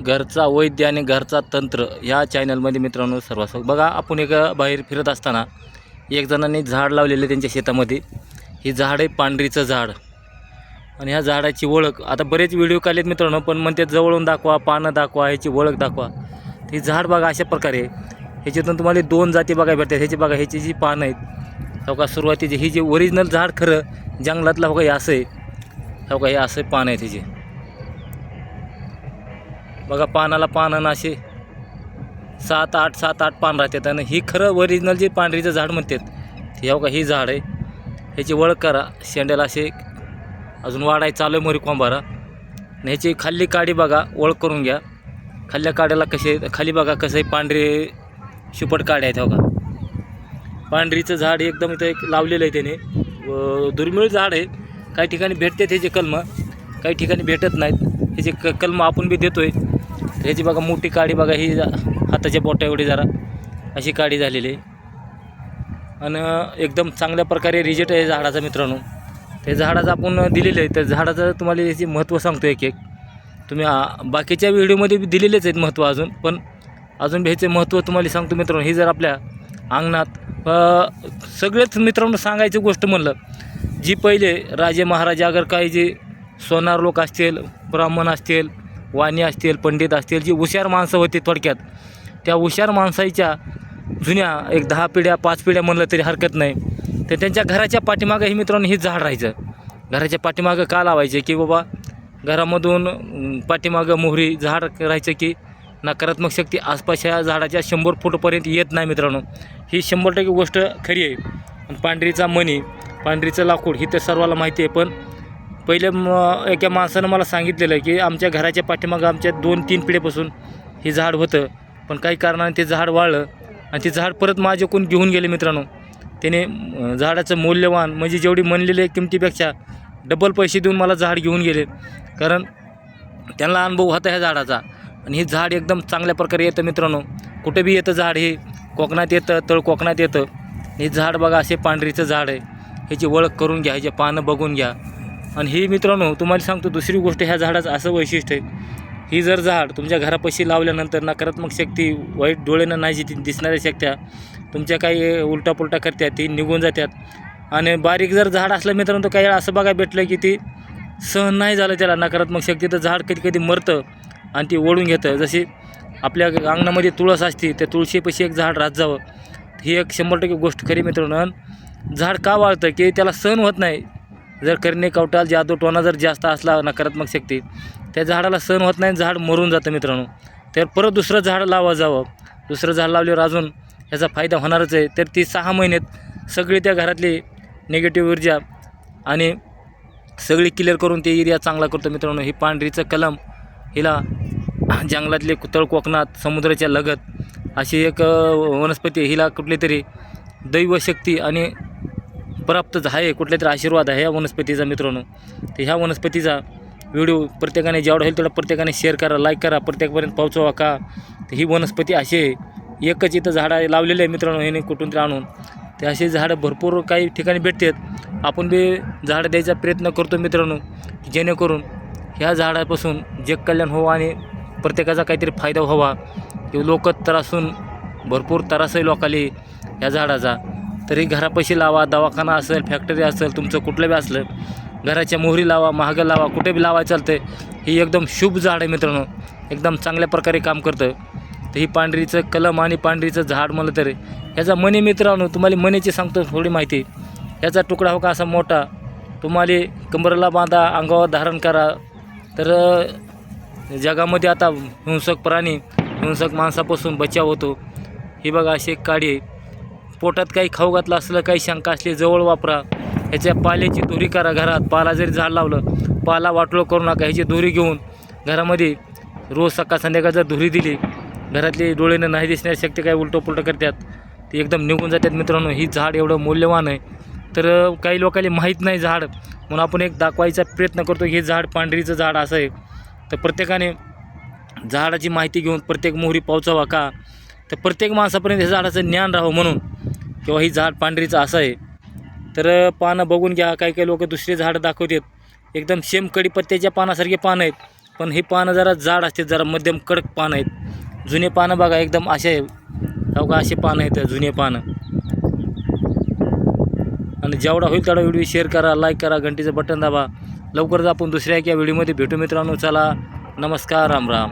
घरचा वैद्य आणि घरचा तंत्र ह्या चॅनलमध्ये मित्रांनो सर्वांस बघा आपण एक बाहेर फिरत असताना एक जणांनी झाड लावलेलं त्यांच्या शेतामध्ये. ही झाड आहे पांढरीचं झाड. आणि ह्या झाडाची ओळख आता बरेच व्हिडिओ काढलेत मित्रांनो पण म्हणते जवळून दाखवा पानं दाखवा ह्याची ओळख दाखवा. ही झाड बघा अशा प्रकारे ह्याच्यातून तुम्हाला दोन जाती बघायला भेटतात. ह्याची बघा ह्याची जी पानं आहेत हो का सुरुवातीची ही जी ओरिजिनल झाड खरं जंगलातलं हो का हे असं आहे. हो का हे असं पान आहे त्याची बघा पानाला पानं असे सात आठ सात आठ पान राहतात. आणि ही खरं ओरिजिनल जे पांढरीचं झाड म्हणतात हे हो का ही झाड आहे. ह्याची वळ करा. शेंड्याला असे अजून वाढाय चालू आहे मोरी कोंबारा आणि ह्याची खाल्ली काडी बघा ओळख करून घ्या. खाल्ल्या काड्याला कसे खाली बघा कसं आहे पांढरे शिपट काड्या आहेत हो का पांढरीचं झाड एकदम इथं एक लावलेलं आहे त्याने. व दुर्मिळ झाड आहे. काही ठिकाणी भेटते त्याचे कलम. काही ठिकाणी भेटत नाहीत. ह्याचे क कलम आपण बी देतो आहे ह्याची बघा मोठी काडी बघा ही जा- हाताच्या बोटा एवढी जरा. अशी काडी झालेली आहे. आणि एकदम चांगल्या प्रकारे रिजेक्ट आहे झाडाचा मित्रांनो. ते झाडाचं आपण दिलेलं आहे तर झाडाचं तुम्हाला याचे महत्त्व सांगतो एक एक. तुम्ही बाकीच्या व्हिडिओमध्ये बी दिलेलेच आहेत महत्त्व अजून पण अजून ह्याचे महत्त्व तुम्हाला सांगतो मित्रांनो. ही जर आपल्या अंगणात सगळेच मित्रांनो सांगायची गोष्ट म्हणलं जी पहिले राजे महाराजे अगर काही जे सोनार लोक असतील ब्राह्मण असतील वाणी असतील पंडित असतील जी हुशार माणसं होती थोडक्यात. त्या हुशार माणसाच्या जुन्या एक दहा पिढ्या पाच पिढ्या म्हणलं तरी हरकत नाही. तर त्यांच्या घराच्या पाठीमागं हे मित्रांनो हे झाड राहायचं. घराच्या पाठीमागं का लावायचे? की बाबा घरामधून पाठीमागं मोहरी झाड राहायचं की नकारात्मक शक्ती आसपासच्या झाडाच्या शंभर फूटपर्यंत येत नाही मित्रांनो. ही शंभर टक्के गोष्ट खरी आहे. पांढरीचा मणी पांढरीचं लाकूड ही तर सर्वाला माहिती आहे पण पहिले म एका माणसानं मला सांगितलेलं की आमच्या घराच्या पाठीमागं आमच्या दोन तीन पिढ्यापासून हे झाड होतं. पण काही कारणाने ते झाड वाळलं आणि ते झाड परत माझ्याकडून घेऊन गेले मित्रांनो. त्याने झाडाचं मौल्यवान म्हणजे जेवढी म्हणलेले किमतीपेक्षा डबल पैसे देऊन मला झाड घेऊन गेले. कारण त्यांना अनुभव होता ह्या झाडाचा. आणि हे झाड एकदम चांगल्या प्रकारे येतं मित्रांनो. कुठे बी येतं झाड हे कोकणात येतं तळ कोकणात येतं. हे झाड बघा असे पांढरीचं झाड आहे. ह्याची ओळख करून घ्या ह्याचे पानं बघून घ्या. आणि ही मित्रांनो तुम्हाला सांगतो दुसरी गोष्ट ह्या झाडाचं असं वैशिष्ट्य आहे. ही जर झाड तुमच्या घरापाशी लावल्यानंतर नकारात्मक शक्ती वाईट डोळ्यांना नाही जी दिसणाऱ्या शक्त्या तुमच्या काही उलटापुलटा करतात ती निघून जातात. आणि बारीक जर झाड असलं मित्रांनो तर काही वेळा असं बघायला भेटलं की ती सहन नाही झालं त्याला नकारात्मक शक्ती तर झाड कधी कधी मरतं आणि ती ओढून घेतं. जशी आपल्या अंगणामध्ये तुळस असते त्या तुळशीपाशी एक झाड राहत जावं. ही एक शंभर टक्के गोष्ट खरी मित्रांनो. आणि झाड का वाळतं? की त्याला सहन होत नाही. जर करणे कवटाल जादू टोना जर जास्त असला नकारात्मक शक्ती त्या झाडाला सहन होत नाही झाड मरून जातं मित्रांनो. तर परत दुसरं झाड लावा जावं. दुसरं झाड लावल्यावर अजून ह्याचा फायदा होणारच आहे. तर ती सहा महिन्यात सगळी त्या घरातली निगेटिव्ह ऊर्जा आणि सगळी क्लिअर करून ते एरिया चांगला करतो मित्रांनो. ही पांढरीचं कलम हिला जंगलातले कुतळ कोकणात समुद्राच्या लगत अशी एक वनस्पती हिला कुठली तरी दैवशक्ती आणि प्राप्त आहे कुठल्या तरी आशीर्वाद आहे ह्या वनस्पतीचा मित्रांनो. तर ह्या वनस्पतीचा व्हिडिओ प्रत्येकाने जेवढा होईल तेवढा प्रत्येकाने शेअर करा लाईक करा प्रत्येकापर्यंत पोहोचवा का? तर ही वनस्पती अशी आहे. एकच इथं झाडं लावलेले आहे मित्रांनो ह्याने कुठून तरी आणून. ते असे झाडं भरपूर काही ठिकाणी भेटतात. आपण बी झाडं द्यायचा प्रयत्न करतो मित्रांनो जेणेकरून ह्या झाडापासून जे कल्याण व्हावं आणि प्रत्येकाचा काहीतरी फायदा व्हावा. किंवा लोक त्रासून भरपूर त्रास आहे लोकाला ह्या झाडाचा. तरी घरापाशी लावा दवाखाना असेल फॅक्टरी असेल तुमचं कुठलं बी असलं घराच्या मोहरी लावा महागं लावा कुठे बी लावा चालतं ही एकदम शुभ झाड आहे मित्रांनो. एकदम चांगल्या प्रकारे काम करतं तर ही पांढरीचं कलम आणि पांढरीचं झाड म्हणलं तरी ह्याचा मनी मित्रांनो तुम्हाला मनीची सांगतो थोडी माहिती. ह्याचा तुकडा हो का असा मोठा? तुम्हाला कंबरला बांधा अंगावर धारण करा. तर जगामध्ये आता हिंसक प्राणी हिंसक माणसापासून बचाव होतो. ही बघा अशी एक काडी आहे. पोटात काही खाऊ घातलं असलं काही शंका असली जवळ वापरा. ह्याच्या पाल्याची दोरी करा घरात. पाला जरी झाड लावलं पाला वाटोळ करू नका. ह्याची दोरी घेऊन घरामध्ये रोज सकाळ संध्याकाळ जर धुरी दिली घरातली डोळ्यानं नाही दिसण्याची शक्ती काही उलटं पुलटं करतात ते एकदम निघून जातात मित्रांनो. ही झाड एवढं मौल्यवान आहे. तर काही लोकांना माहीत नाही झाड. म्हणून आपण एक दाखवायचा प्रयत्न करतो हे झाड पांढरीचं झाड असं आहे. तर प्रत्येकाने झाडाची माहिती घेऊन प्रत्येक मोहरी पोहोचावा का? तर प्रत्येक माणसापर्यंत हे झाडाचं ज्ञान राहावं म्हणून किंवा ही झाड पांढरीचं असं आहे. तर पानं बघून घ्या काही काही लोक दुसरे झाडं दाखवतात. एकदम सेम कडीपत्त्याच्या पानासारखे पानं आहेत. पण ही पानं जरा जाड असते जरा मध्यम कडक पानं आहेत. जुने पानं बघा एकदम असे आहे का असे पानं आहेत जुने पानं. आणि जेवढा होईल तेवढा व्हिडिओ शेअर करा लाईक करा घंटीचं बटन दाबा. लवकरच आपण दुसऱ्या एका व्हिडिओमध्ये भेटू मित्रांनो. चला नमस्कार राम राम.